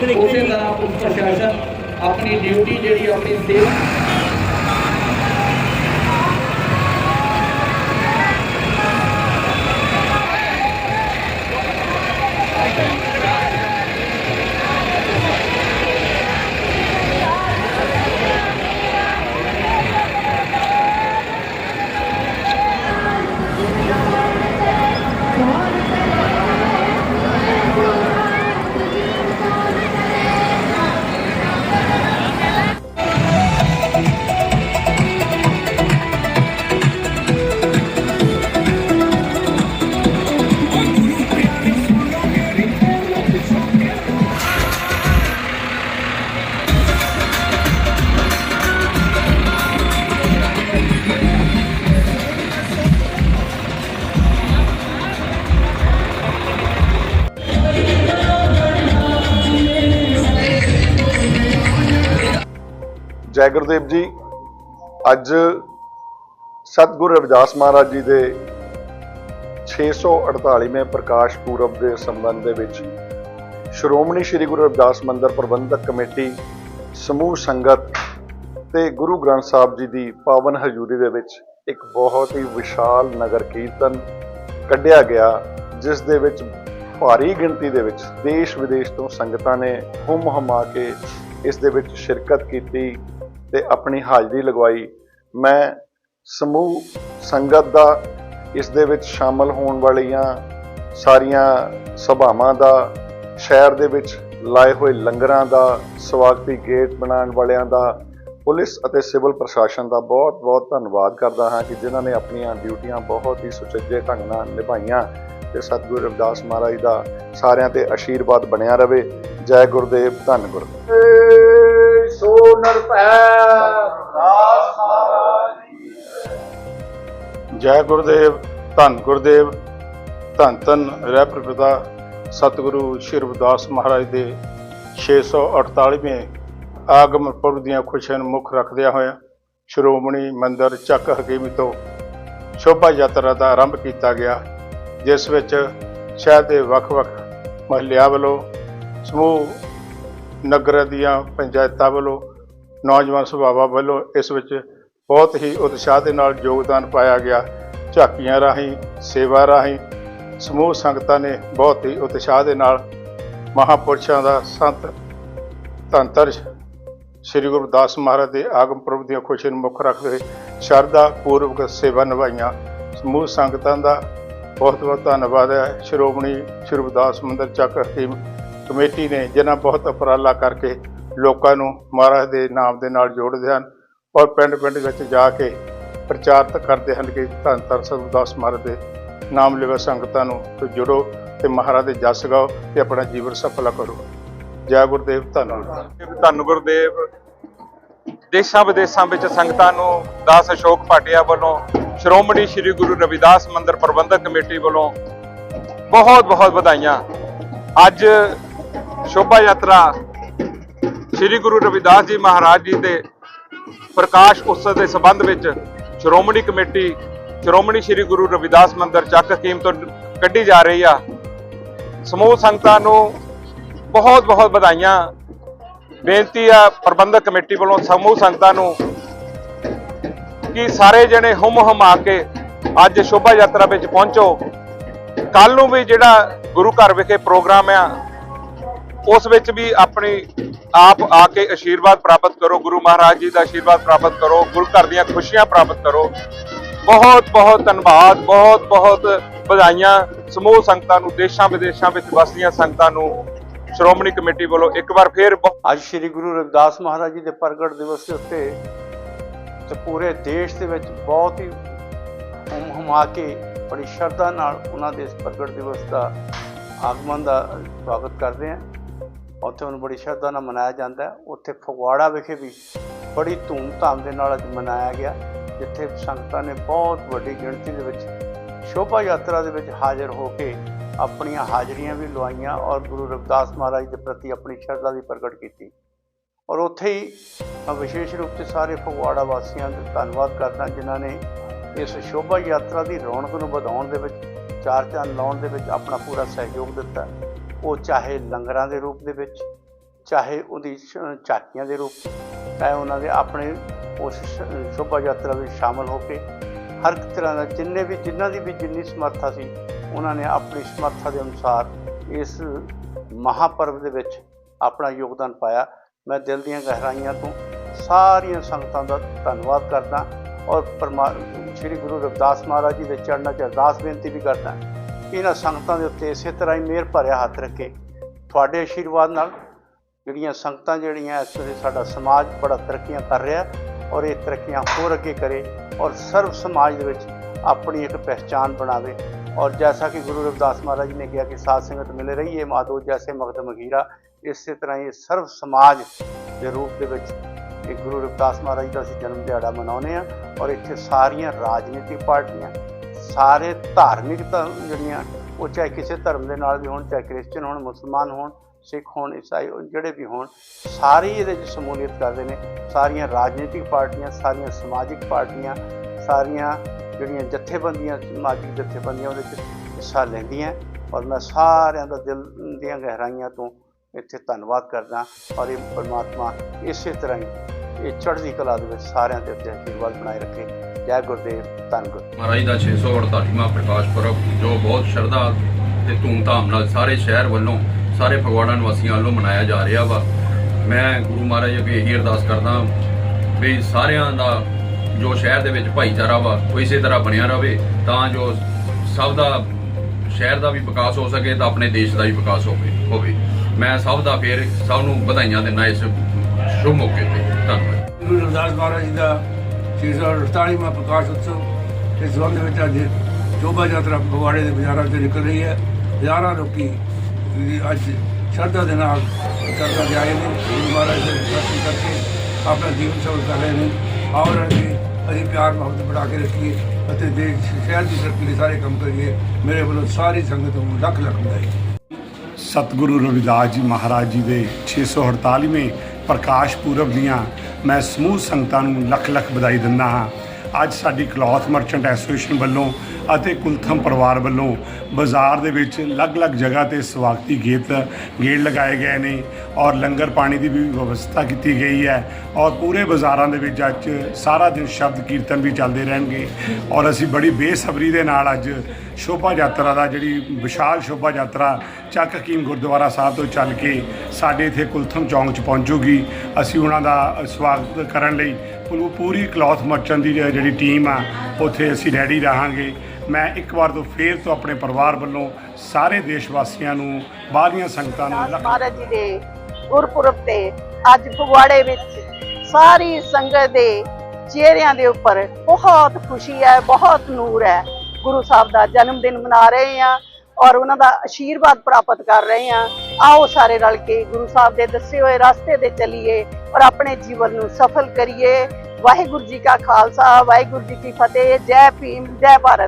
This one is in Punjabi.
ਉਸੇ ਤਰ੍ਹਾਂ ਪੁਲਿਸ ਪ੍ਰਸ਼ਾਸਨ ਆਪਣੀ ਡਿਊਟੀ ਜਿਹੜੀ ਆਪਣੀ ਸੇਵਾ ਜੈ ਗੁਰਦੇਵ ਜੀ, ਅੱਜ ਸਤਿਗੁਰੂ ਰਵਿਦਾਸ ਮਹਾਰਾਜ ਜੀ ਦੇ 648ਵੇਂ ਪ੍ਰਕਾਸ਼ ਪੁਰਬ ਦੇ ਸੰਬੰਧ ਦੇ ਵਿੱਚ ਸ਼੍ਰੋਮਣੀ ਸ੍ਰੀ ਗੁਰੂ ਰਵਿਦਾਸ ਮੰਦਰ ਪ੍ਰਬੰਧਕ ਕਮੇਟੀ, ਸਮੂਹ ਸੰਗਤ ਤੇ ਗੁਰੂ ਗ੍ਰੰਥ ਸਾਹਿਬ ਜੀ ਦੀ ਪਾਵਨ ਹਜ਼ੂਰੀ ਦੇ ਵਿੱਚ ਇੱਕ ਬਹੁਤ ਹੀ ਵਿਸ਼ਾਲ ਨਗਰ ਕੀਰਤਨ ਕੱਢਿਆ ਗਿਆ, ਜਿਸ ਦੇ ਵਿੱਚ ਭਾਰੀ ਗਿਣਤੀ ਦੇ ਵਿੱਚ ਦੇਸ਼ ਵਿਦੇਸ਼ ਤੋਂ ਸੰਗਤਾਂ ਨੇ ਹੁਮ ਹਮਾ ਕੇ ਇਸ ਦੇ ਵਿੱਚ ਸ਼ਿਰਕਤ ਕੀਤੀ। ਤੇ ਆਪਣੀ ਹਾਜ਼ਰੀ ਲਗਵਾਈ। ਮੈਂ ਸਮੂਹ ਸੰਗਤ ਦਾ ਇਸ ਦੇ ਵਿੱਚ ਸ਼ਾਮਲ ਹੋਣ ਵਾਲੀਆਂ ਸਾਰੀਆਂ ਸਭਾਵਾਂ ਦਾ, ਸ਼ਹਿਰ ਦੇ ਵਿੱਚ ਲਾਏ ਹੋਏ ਲੰਗਰਾਂ ਦਾ, ਸਵਾਗਤੀ ਗੇਟ ਬਣਾਉਣ ਵਾਲਿਆਂ ਦਾ, ਪੁਲਿਸ ਅਤੇ ਸਿਵਲ ਪ੍ਰਸ਼ਾਸਨ ਦਾ ਬਹੁਤ-ਬਹੁਤ ਧੰਨਵਾਦ ਕਰਦਾ ਹਾਂ ਕਿ ਜਿਨ੍ਹਾਂ ਨੇ ਆਪਣੀਆਂ ਡਿਊਟੀਆਂ ਬਹੁਤ ਹੀ ਸੁਚੱਜੇ ਢੰਗ ਨਾਲ ਨਿਭਾਈਆਂ ਤੇ ਸਤਿਗੁਰੂ ਰਵਿਦਾਸ ਮਹਾਰਾਜ ਦਾ ਸਾਰਿਆਂ ਤੇ ਆਸ਼ੀਰਵਾਦ ਬਣਿਆ ਰਵੇ ਜੈ ਗੁਰਦੇਵ, ਧੰਨ ਗੁਰਦੇਵ। ਸੋ ਨਰਪੈ ਦਾਸ ਜੈ ਗੁਰਦੇਵ, ਧੰਨ ਗੁਰਦੇਵ, ਧੰਨ ਧੰਨ ਰਹਿਬਰ ਪਿਤਾ ਸਤਿਗੁਰੂ ਸ਼੍ਰੀ ਰਵਿਦਾਸ ਮਹਾਰਾਜ ਦੇ 648ਵੇਂ ਆਗਮ ਪੁਰਬ ਦੀਆਂ ਖੁਸ਼ੀਆਂ ਨੂੰ ਮੁੱਖ ਰੱਖਦਿਆਂ ਹੋਇਆਂ ਸ਼੍ਰੋਮਣੀ ਮੰਦਰ ਚੱਕ ਹਕੀਮੀ ਤੋਂ ਸ਼ੋਭਾ ਯਾਤਰਾ ਦਾ ਆਰੰਭ ਕੀਤਾ ਗਿਆ, ਜਿਸ ਵਿੱਚ ਸ਼ਹਿਰ ਦੇ ਵੱਖ-ਵੱਖ ਮਹੱਲਿਆਂ ਵੱਲੋਂ ਸਮੂਹ ਨਗਰ ਦੀਆਂ ਪੰਚਾਇਤਾਂ ਵੱਲੋਂ ਨੌਜਵਾਨ ਸਭਾਵਾਂ ਵੱਲੋਂ ਇਸ ਵਿੱਚ ਬਹੁਤ ਹੀ ਉਤਸ਼ਾਹ ਦੇ ਨਾਲ ਯੋਗਦਾਨ ਪਾਇਆ ਗਿਆ। ਝਾਕੀਆਂ ਰਾਹੀਂ, ਸੇਵਾ ਰਾਹੀਂ ਸਮੂਹ ਸੰਗਤਾਂ ਨੇ ਬਹੁਤ ਹੀ ਉਤਸ਼ਾਹ ਦੇ ਨਾਲ ਮਹਾਪੁਰਸ਼ਾਂ ਦਾ ਸੰਤ ਧੰਤਰ ਸ੍ਰੀ ਗੁਰੂ ਰਵਿਦਾਸ ਮਹਾਰਾਜ ਦੇ ਆਗਮ ਪੁਰਬ ਦੀਆਂ ਖੁਸ਼ੀਆਂ ਨੂੰ ਮੁੱਖ ਰੱਖਦੇ ਹੋਏ ਸ਼ਰਧਾ ਪੂਰਵਕ ਸੇਵਾ ਨਿਭਾਈਆਂ। ਸਮੂਹ ਸੰਗਤਾਂ ਦਾ ਬਹੁਤ ਬਹੁਤ ਧੰਨਵਾਦ ਹੈ। ਸ਼੍ਰੋਮਣੀ ਸ਼੍ਰੀ ਰਵਿਦਾਸ ਮੰਦਿਰ ਚੱਕ ਹਕੀਮ ਕਮੇਟੀ ਨੇ ਜਿਨ੍ਹਾਂ ਬਹੁਤ ਉਪਰਾਲਾ ਕਰਕੇ ਲੋਕਾਂ ਨੂੰ ਮਹਾਰਾਜ ਦੇ ਨਾਮ ਦੇ ਨਾਲ ਜੋੜਦੇ ਹਨ ਔਰ ਪਿੰਡ ਪਿੰਡ ਵਿੱਚ ਜਾ ਕੇ ਪ੍ਰਚਾਰ ਤ ਕਰਦੇ ਹਨ ਕਿ ਧੰਨ ਧੰਨ ਸਰਦਾਸ ਮਹਾਰਾਜ ਦੇ ਨਾਮ ਲਿਵਾ ਸੰਗਤਾਂ ਨੂੰ ਤੇ ਜੁੜੋ ਤੇ ਮਹਾਰਾਜ ਦੇ ਜਸ ਗਾਓ ਤੇ ਆਪਣਾ ਜੀਵਨ ਸਫਲਾ ਕਰੋ। ਜੈ ਗੁਰਦੇਵ ਧੰਨਵਾਦ ਧੰਨ ਗੁਰਦੇਵ। ਦੇਸ਼ਾਂ ਵਿਦੇਸ਼ਾਂ ਵਿੱਚ ਸੰਗਤਾਂ ਨੂੰ ਦਾਸ ਅਸ਼ੋਕ ਭਾਟਿਆ ਵੱਲੋਂ, ਸ਼੍ਰੋਮਣੀ ਸ੍ਰੀ ਗੁਰੂ ਰਵਿਦਾਸ ਮੰਦਿਰ ਪ੍ਰਬੰਧਕ ਕਮੇਟੀ ਵੱਲੋਂ ਬਹੁਤ ਬਹੁਤ ਵਧਾਈਆਂ। ਅੱਜ ਸ਼ੋਭਾ ਯਾਤਰਾ ਸ੍ਰੀ ਗੁਰੂ ਰਵਿਦਾਸ ਜੀ ਮਹਾਰਾਜ ਜੀ ਦੇ ਪ੍ਰਕਾਸ਼ ਉਤਸਵ ਦੇ ਸੰਬੰਧ ਵਿੱਚ ਸ਼੍ਰੋਮਣੀ ਕਮੇਟੀ, ਸ਼੍ਰੋਮਣੀ ਸ੍ਰੀ ਗੁਰੂ ਰਵਿਦਾਸ ਮੰਦਿਰ ਚੱਕ ਹਕੀਮ ਤੋਂ ਕੱਢੀ ਜਾ ਰਹੀ ਆ। ਸਮੂਹ ਸੰਗਤਾਂ ਨੂੰ ਬਹੁਤ ਬਹੁਤ ਵਧਾਈਆਂ। ਬੇਨਤੀ ਆ ਪ੍ਰਬੰਧਕ ਕਮੇਟੀ ਵੱਲੋਂ ਸਮੂਹ ਸੰਗਤਾਂ ਨੂੰ ਕਿ ਸਾਰੇ ਜਣੇ ਹੁਮ ਹਮਾ ਕੇ ਅੱਜ ਸ਼ੋਭਾ ਯਾਤਰਾ ਵਿੱਚ ਪਹੁੰਚੋ। ਕੱਲ ਨੂੰ ਵੀ ਜਿਹੜਾ ਗੁਰੂ ਘਰ ਵਿਖੇ ਪ੍ਰੋਗਰਾਮ ਆ ਉਸ ਵਿੱਚ ਵੀ ਆਪਣੀ ਆਪ ਆ ਕੇ ਆਸ਼ੀਰਵਾਦ ਪ੍ਰਾਪਤ ਕਰੋ, ਗੁਰੂ ਮਹਾਰਾਜ ਜੀ ਦਾ ਆਸ਼ੀਰਵਾਦ ਪ੍ਰਾਪਤ ਕਰੋ, ਗੁਰੂ ਘਰ ਦੀਆਂ ਖੁਸ਼ੀਆਂ ਪ੍ਰਾਪਤ ਕਰੋ। ਬਹੁਤ ਬਹੁਤ ਧੰਨਵਾਦ, ਬਹੁਤ ਬਹੁਤ ਵਧਾਈਆਂ ਸਮੂਹ ਸੰਗਤਾਂ ਨੂੰ, ਦੇਸ਼ਾਂ ਵਿਦੇਸ਼ਾਂ ਵਿੱਚ ਵਸਦੀਆਂ ਸੰਗਤਾਂ ਨੂੰ। ਸ਼੍ਰੋਮਣੀ ਕਮੇਟੀ ਵੱਲੋਂ ਇੱਕ ਵਾਰ ਫੇਰ ਅੱਜ ਸ੍ਰੀ ਗੁਰੂ ਰਵਿਦਾਸ ਮਹਾਰਾਜ ਜੀ ਦੇ ਪ੍ਰਗਟ ਦਿਵਸ ਦੇ ਉੱਤੇ ਤੇ ਪੂਰੇ ਦੇਸ਼ ਦੇ ਵਿੱਚ ਬਹੁਤ ਹੀ ਹੁਮ ਹੁਮਾ ਕੇ ਬੜੀ ਸ਼ਰਧਾ ਨਾਲ ਉਹਨਾਂ ਦੇ ਇਸ ਪ੍ਰਗਟ ਦਿਵਸ ਦਾ ਆਗਮਨ ਦਾ ਸਵਾਗਤ ਕਰਦੇ ਹਾਂ। ਉੱਥੇ ਉਹਨੂੰ ਬੜੀ ਸ਼ਰਧਾ ਨਾਲ ਮਨਾਇਆ ਜਾਂਦਾ ਉੱਥੇ ਫਗਵਾੜਾ ਵਿਖੇ ਵੀ ਬੜੀ ਧੂਮ-ਧਾਮ ਦੇ ਨਾਲ ਅੱਜ ਮਨਾਇਆ ਗਿਆ, ਜਿੱਥੇ ਸੰਗਤਾਂ ਨੇ ਬਹੁਤ ਵੱਡੀ ਗਿਣਤੀ ਦੇ ਵਿੱਚ ਸ਼ੋਭਾ ਯਾਤਰਾ ਦੇ ਵਿੱਚ ਹਾਜ਼ਰ ਹੋ ਕੇ ਆਪਣੀਆਂ ਹਾਜ਼ਰੀਆਂ ਵੀ ਲਵਾਈਆਂ ਔਰ ਗੁਰੂ ਰਵਿਦਾਸ ਮਹਾਰਾਜ ਦੇ ਪ੍ਰਤੀ ਆਪਣੀ ਸ਼ਰਧਾ ਵੀ ਪ੍ਰਗਟ ਕੀਤੀ। ਔਰ ਉੱਥੇ ਹੀ ਮੈਂ ਵਿਸ਼ੇਸ਼ ਰੂਪ ਤੇ ਸਾਰੇ ਫਗਵਾੜਾ ਵਾਸੀਆਂ ਦਾ ਧੰਨਵਾਦ ਕਰਦਾ, ਜਿਨ੍ਹਾਂ ਨੇ ਇਸ ਸ਼ੋਭਾ ਯਾਤਰਾ ਦੀ ਰੌਣਕ ਨੂੰ ਵਧਾਉਣ ਦੇ ਵਿੱਚ ਚਾਰ ਚੰਦ ਲਾਉਣ ਦੇ ਵਿੱਚ ਆਪਣਾ ਪੂਰਾ ਸਹਿਯੋਗ ਦਿੱਤਾ। ਉਹ ਚਾਹੇ ਲੰਗਰਾਂ ਦੇ ਰੂਪ ਦੇ ਵਿੱਚ, ਚਾਹੇ ਉਹਦੀ ਝਾਕੀਆਂ ਦੇ ਰੂਪ ਚਾਹੇ ਉਹਨਾਂ ਦੇ ਆਪਣੇ ਉਸ ਸ਼ੋਭਾ ਯਾਤਰਾ ਵਿੱਚ ਸ਼ਾਮਲ ਹੋ ਕੇ ਹਰ ਇੱਕ ਤਰ੍ਹਾਂ ਦਾ ਜਿੰਨੇ ਵੀ, ਜਿਨ੍ਹਾਂ ਦੀ ਵੀ ਜਿੰਨੀ ਸਮਰੱਥਾ ਸੀ, ਉਹਨਾਂ ਨੇ ਆਪਣੀ ਸਮਰੱਥਾ ਦੇ ਅਨੁਸਾਰ ਇਸ ਮਹਾਪਰਵ ਦੇ ਵਿੱਚ ਆਪਣਾ ਯੋਗਦਾਨ ਪਾਇਆ। ਮੈਂ ਦਿਲ ਦੀਆਂ ਗਹਿਰਾਈਆਂ ਤੋਂ ਸਾਰੀਆਂ ਸੰਗਤਾਂ ਦਾ ਧੰਨਵਾਦ ਕਰਦਾ ਔਰ ਪਰਮਾ, ਸ੍ਰੀ ਗੁਰੂ ਰਵਿਦਾਸ ਮਹਾਰਾਜ ਜੀ ਦੇ ਚਰਨਾਂ 'ਚ ਅਰਦਾਸ ਬੇਨਤੀ ਵੀ ਕਰਦਾ। ਇਹਨਾਂ ਸੰਗਤਾਂ ਦੇ ਉੱਤੇ ਇਸੇ ਤਰ੍ਹਾਂ ਹੀ ਮਿਹਰ ਭਰਿਆ ਹੱਥ ਰੱਖੇ। ਤੁਹਾਡੇ ਆਸ਼ੀਰਵਾਦ ਨਾਲ ਜਿਹੜੀਆਂ ਸੰਗਤਾਂ ਜਿਹੜੀਆਂ ਇਸ ਵੇਲੇ ਸਾਡਾ ਸਮਾਜ ਬੜਾ ਤਰੱਕੀਆਂ ਕਰ ਰਿਹਾ ਔਰ ਇਹ ਤਰੱਕੀਆਂ ਹੋਰ ਅੱਗੇ ਕਰੇ ਔਰ ਸਰਵ ਸਮਾਜ ਦੇ ਵਿੱਚ ਆਪਣੀ ਇੱਕ ਪਹਿਚਾਨ ਬਣਾਵੇ। ਔਰ ਜੈਸਾ ਕਿ ਗੁਰੂ ਰਵਿਦਾਸ ਮਹਾਰਾਜ ਜੀ ਨੇ ਕਿਹਾ ਕਿ ਸਾਧ ਸੰਗਤ ਮਿਲੇ ਰਹੀਏ, ਮਾਧੋ ਜੈਸੇ ਮਗਦ ਮਗੀਰਾ, ਇਸੇ ਤਰ੍ਹਾਂ ਇਹ ਸਰਵ ਸਮਾਜ ਦੇ ਰੂਪ ਦੇ ਵਿੱਚ ਇਹ ਗੁਰੂ ਰਵਿਦਾਸ ਮਹਾਰਾਜ ਜੀ ਦਾ ਅਸੀਂ ਜਨਮ ਦਿਹਾੜਾ ਮਨਾਉਂਦੇ ਆ ਔਰ ਇੱਥੇ ਸਾਰੀਆਂ ਰਾਜਨੀਤਿਕ ਪਾਰਟੀਆਂ ਸਾਰੇ ਧਾਰਮਿਕ ਧਰਮ ਜਿਹੜੀਆਂ, ਉਹ ਚਾਹੇ ਕਿਸੇ ਧਰਮ ਦੇ ਨਾਲ ਵੀ ਹੋਣ, ਚਾਹੇ ਕ੍ਰਿਸਚਨ ਹੋਣ, ਮੁਸਲਮਾਨ ਹੋਣ, ਸਿੱਖ ਹੋਣ, ਈਸਾਈ ਹੋਣ, ਜਿਹੜੇ ਵੀ ਹੋਣ, ਸਾਰੇ ਇਹਦੇ ਵਿੱਚ ਸ਼ਮੂਲੀਅਤ ਕਰਦੇ ਨੇ। ਸਾਰੀਆਂ ਰਾਜਨੀਤਿਕ ਪਾਰਟੀਆਂ, ਸਾਰੀਆਂ ਸਮਾਜਿਕ ਪਾਰਟੀਆਂ, ਸਾਰੀਆਂ ਜਿਹੜੀਆਂ ਜਥੇਬੰਦੀਆਂ, ਸਮਾਜਿਕ ਜਥੇਬੰਦੀਆਂ ਉਹਦੇ ਵਿੱਚ ਹਿੱਸਾ ਲੈਂਦੀਆਂ। ਔਰ ਮੈਂ ਸਾਰਿਆਂ ਦਾ ਦਿਲ, ਦੀਆਂ ਗਹਿਰਾਈਆਂ ਤੋਂ ਇੱਥੇ ਧੰਨਵਾਦ ਕਰਦਾ ਔਰ ਇਹ ਪਰਮਾਤਮਾ ਇਸੇ ਤਰ੍ਹਾਂ ਹੀ, ਇਹ ਚੜ੍ਹਦੀ ਕਲਾ ਦੇ ਵਿੱਚ ਸਾਰਿਆਂ ਦੇ ਉੱਤੇ ਆਸ਼ੀਰਵਾਦ ਬਣਾਏ ਰੱਖੇ। ਜੈ ਗੁਰਦੇਵ ਧੰਨ ਗੁਰ ਮਹਾਰਾਜ ਦਾ 648ਵਾਂ ਪ੍ਰਕਾਸ਼ ਪੁਰਬ ਜੋ ਬਹੁਤ ਸ਼ਰਧਾ ਤੇ ਧੂਮਧਾਮ ਨਾਲ ਸਾਰੇ ਸ਼ਹਿਰ ਵੱਲੋਂ ਸਾਰੇ ਫਗਵਾੜਾ ਨਿਵਾਸੀਆਂ ਵੱਲੋਂ ਮਨਾਇਆ ਜਾ ਰਿਹਾ ਵਾ। ਮੈਂ ਗੁਰੂ ਮਹਾਰਾਜ ਅੱਗੇ ਇਹੀ ਅਰਦਾਸ ਕਰਦਾ ਵੀ ਸਾਰਿਆਂ ਦਾ ਜੋ ਸ਼ਹਿਰ ਦੇ ਵਿੱਚ ਭਾਈਚਾਰਾ ਵਾ ਉਹ ਇਸੇ ਤਰ੍ਹਾਂ ਬਣਿਆ ਰਵੇ ਤਾਂ ਜੋ ਸਭ ਦਾ ਸ਼ਹਿਰ ਦਾ ਵੀ ਵਿਕਾਸ ਹੋ ਸਕੇ ਤਾਂ ਆਪਣੇ ਦੇਸ਼ ਦਾ ਵੀ ਵਿਕਾਸ ਹੋਵੇ ਹੋਵੇ। ਮੈਂ ਸਭ ਦਾ ਫੇਰ ਸਭ ਨੂੰ ਵਧਾਈਆਂ ਦਿੰਦਾ ਇਸ ਸ਼ੁਭ ਮੌਕੇ ਤੇ। ਧੰਨਵਾਦ। ਗੁਰੂ ਰਵਿਦਾਸ ਮਹਾਰਾਜ ਜੀ ਦਾ 648ਵਾਂ ਪ੍ਰਕਾਸ਼ ਉਤਸਵ, ਇਸ ਸੰਬੰਧ ਵਿੱਚ ਅੱਜ ਸ਼ੋਭਾ ਯਾਤਰਾ ਫਗਵਾੜੇ ਦੇ ਬਾਜ਼ਾਰਾਂ 'ਚ ਨਿਕਲ ਰਹੀ ਹੈ। ਹਜ਼ਾਰਾਂ ਲੋਕੀ ਅੱਜ ਸ਼ਰਧਾ ਦੇ ਨਾਲ ਕਰਦਾ ਜਾਏ ਨੇ, ਗੁਰੂ ਮਹਾਰਾਜ ਦੇ ਦਰਸ਼ਨ ਕਰਕੇ ਆਪਣਾ ਜੀਵਨ ਸਫਲ ਕਰ ਰਹੇ ਨੇ। ਔਰ ਅਸੀਂ ਅਸੀਂ ਪਿਆਰ ਮੁਹੱਬਤ ਬਣਾ ਕੇ ਰੱਖੀਏ ਅਤੇ ਦੇਸ਼, ਸ਼ਹਿਰ ਦੀ ਤਰੱਕੀ ਲਈ ਸਾਰੇ ਕੰਮ ਕਰੀਏ। ਮੇਰੇ ਵੱਲੋਂ ਸਾਰੀ ਸੰਗਤ ਨੂੰ ਲੱਖ ਲੱਖ ਵਧਾਈ। ਸਤਿਗੁਰੂ ਰਵਿਦਾਸ ਜੀ ਮਹਾਰਾਜ ਜੀ ਦੇ 648ਵੇਂ ਪ੍ਰਕਾਸ਼ ਪੁਰਬ ਦੀਆਂ ਮੈਂ ਸਮੂਹ ਸੰਗਤਾਂ ਨੂੰ ਲੱਖ ਲੱਖ ਵਧਾਈ ਦਿੰਦਾ ਹਾਂ। ਅੱਜ ਸਾਡੀ ਕਲੌਥ ਮਰਚੈਂਟ ਐਸੋਸੀਏਸ਼ਨ ਵੱਲੋਂ ਅਤੇ ਕੁਲਥਮ ਪਰਿਵਾਰ ਵੱਲੋਂ ਬਾਜ਼ਾਰ ਦੇ ਵਿੱਚ ਅਲੱਗ-ਅਲੱਗ ਜਗ੍ਹਾ ਤੇ ਸਵਾਗਤੀ ਗੀਤ, ਗੇੜ ਲਗਾਏ ਗਏ ਨੇ ਔਰ ਲੰਗਰ ਪਾਣੀ ਦੀ ਵੀ ਵਿਵਸਥਾ ਕੀਤੀ ਗਈ ਹੈ ਔਰ ਪੂਰੇ ਬਾਜ਼ਾਰਾਂ ਦੇ ਵਿੱਚ ਅੱਜ ਸਾਰਾ ਦਿਨ ਸ਼ਬਦ ਕੀਰਤਨ ਵੀ ਚੱਲਦੇ ਰਹਿਣਗੇ ਔਰ ਅਸੀਂ ਬੜੀ ਬੇਸਬਰੀ ਦੇ ਨਾਲ ਅੱਜ ਸ਼ੋਭਾ ਯਾਤਰਾ ਦਾ ਜਿਹੜੀ ਵਿਸ਼ਾਲ ਸ਼ੋਭਾ ਯਾਤਰਾ ਚੱਕ ਹਕੀਮ ਗੁਰਦੁਆਰਾ ਸਾਹਿਬ ਤੋਂ ਚੱਲ ਕੇ ਸਾਡੇ ਇੱਥੇ ਕੁਲਥਮ ਚੌਂਕ 'ਚ ਪਹੁੰਚੂਗੀ। ਅਸੀਂ ਉਹਨਾਂ ਦਾ ਸਵਾਗਤ ਕਰਨ ਲਈ ਪੂ- ਪੂਰੀ ਕਲੌਥ ਮਰਚੈਂਟ ਦੀ ਜਿਹੜੀ ਜਿਹੜੀ ਟੀਮ ਆ, ਉੱਥੇ ਅਸੀਂ ਰੈਡੀ ਰਹਾਂਗੇ। ਮੈਂ ਇੱਕ ਵਾਰ ਤੋਂ ਫੇਰ ਤੋਂ ਆਪਣੇ ਪਰਿਵਾਰ ਵੱਲੋਂ ਸਾਰੇ ਦੇਸ਼ ਵਾਸੀਆਂ ਨੂੰ ਬਾਹਰੀਆਂ ਸੰਗਤਾਂ ਨੂੰ ਲੱਖ ਮਹਾਰਾਜ ਜੀ ਦੇ ਗੁਰਪੁਰਬ ਤੇ ਅੱਜ ਫਗਵਾੜੇ ਵਿੱਚ ਸਾਰੀ ਸੰਗਤ ਦੇ ਚਿਹਰਿਆਂ ਦੇ ਉੱਪਰ ਬਹੁਤ ਖੁਸ਼ੀ ਹੈ, ਬਹੁਤ ਨੂਰ ਹੈ। ਗੁਰੂ ਸਾਹਿਬ ਦਾ ਜਨਮ ਦਿਨ ਮਨਾ ਰਹੇ ਹਾਂ ਔਰ ਉਹਨਾਂ ਦਾ ਆਸ਼ੀਰਵਾਦ ਪ੍ਰਾਪਤ ਕਰ ਰਹੇ ਹਾਂ। ਆਓ ਸਾਰੇ ਰਲ ਕੇ ਗੁਰੂ ਸਾਹਿਬ ਦੇ ਦੱਸੇ ਹੋਏ ਰਸਤੇ ਤੇ ਚੱਲੀਏ ਔਰ ਆਪਣੇ ਜੀਵਨ ਨੂੰ ਸਫਲ ਕਰੀਏ। ਵਾਹਿਗੁਰੂ ਜੀ ਕਾ ਖਾਲਸਾ, ਵਾਹਿਗੁਰੂ ਜੀ ਕੀ ਫਤਿਹ, ਜੈ ਭੀਮ, ਜੈ ਭਾਰਤ।